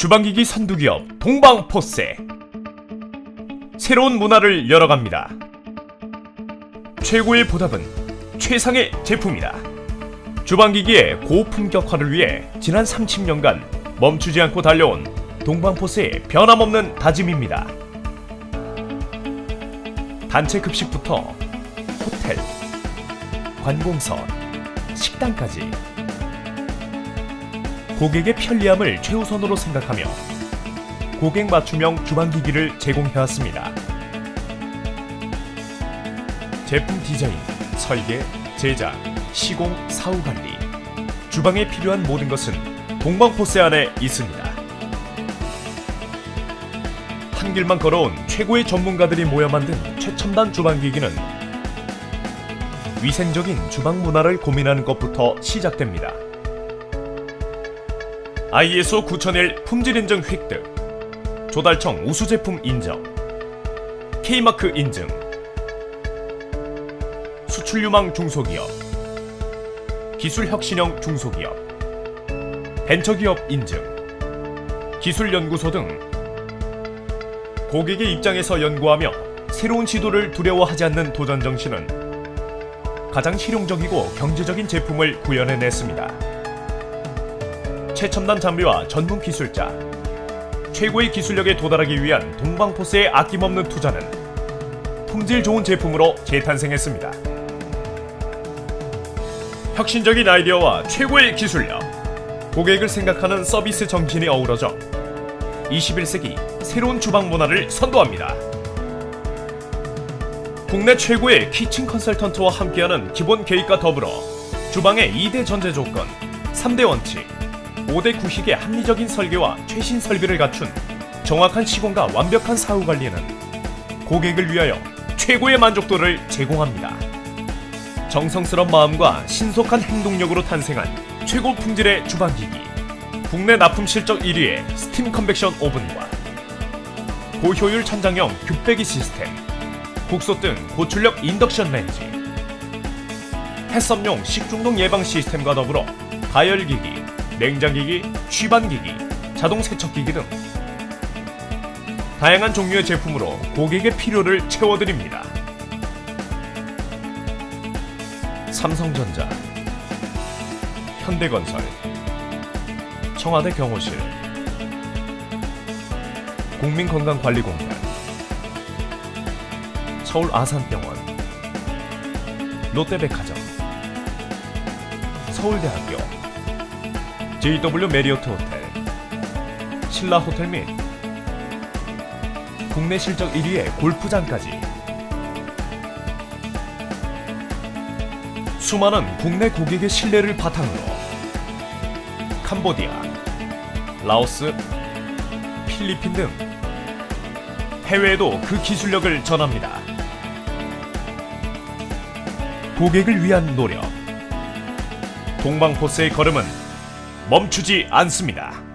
주방기기 선두기업 동방포세 새로운 문화를 열어갑니다. 최고의 보답은 최상의 제품이다. 주방기기의 고품격화를 위해 지난 30년간 멈추지 않고 달려온 동방포스의 변함없는 다짐입니다. 단체 급식부터 호텔, 관공서, 식당까지 고객의 편리함을 최우선으로 생각하며 고객 맞춤형 주방기기를 제공해왔습니다. 제품 디자인, 설계, 제작, 시공, 사후 관리, 주방에 필요한 모든 것은 동방포스 안에 있습니다. 한 길만 걸어온 최고의 전문가들이 모여 만든 최첨단 주방기기는 위생적인 주방 문화를 고민하는 것부터 시작됩니다. ISO 9001 품질 인증 획득, 조달청 우수 제품 인정, K마크 인증, 수출 유망 중소기업, 기술 혁신형 중소기업, 벤처기업 인증, 기술 연구소 등. 고객의 입장에서 연구하며 새로운 시도를 두려워하지 않는 도전 정신은 가장 실용적이고 경제적인 제품을 구현해냈습니다. 최첨단 장비와 전문 기술자, 최고의 기술력에 도달하기 위한 동방포스의 아낌없는 투자는 품질 좋은 제품으로 재탄생했습니다. 혁신적인 아이디어와 최고의 기술력, 고객을 생각하는 서비스 정신이 어우러져 21세기 새로운 주방 문화를 선도합니다. 국내 최고의 키친 컨설턴트와 함께하는 기본 계획과 더불어 주방의 2대 전제 조건, 3대 원칙, 5대 구식의 합리적인 설계와 최신 설비를 갖춘 정확한 시공과 완벽한 사후 관리는 고객을 위하여 최고의 만족도를 제공합니다. 정성스런 마음과 신속한 행동력으로 탄생한 최고 품질의 주방기기. 국내 납품 실적 1위의 스팀 컨벡션 오븐과 고효율 천장형 균배기 시스템, 국소 등 고출력 인덕션 렌지, 햇섭용 식중독 예방 시스템과 더불어 가열기기, 냉장기기, 취반기기, 자동 세척기기 등 다양한 종류의 제품으로 고객의 필요를 채워드립니다. 삼성전자, 현대건설, 청와대 경호실, 국민건강관리공단, 서울 아산병원, 롯데백화점, 서울대학교, JW 메리어트 호텔, 신라 호텔 및 국내 실적 1위의 골프장까지 수많은 국내 고객의 신뢰를 바탕으로 캄보디아, 라오스, 필리핀 등 해외에도 그 기술력을 전합니다. 고객을 위한 노력. 동방포스의 걸음은 멈추지 않습니다.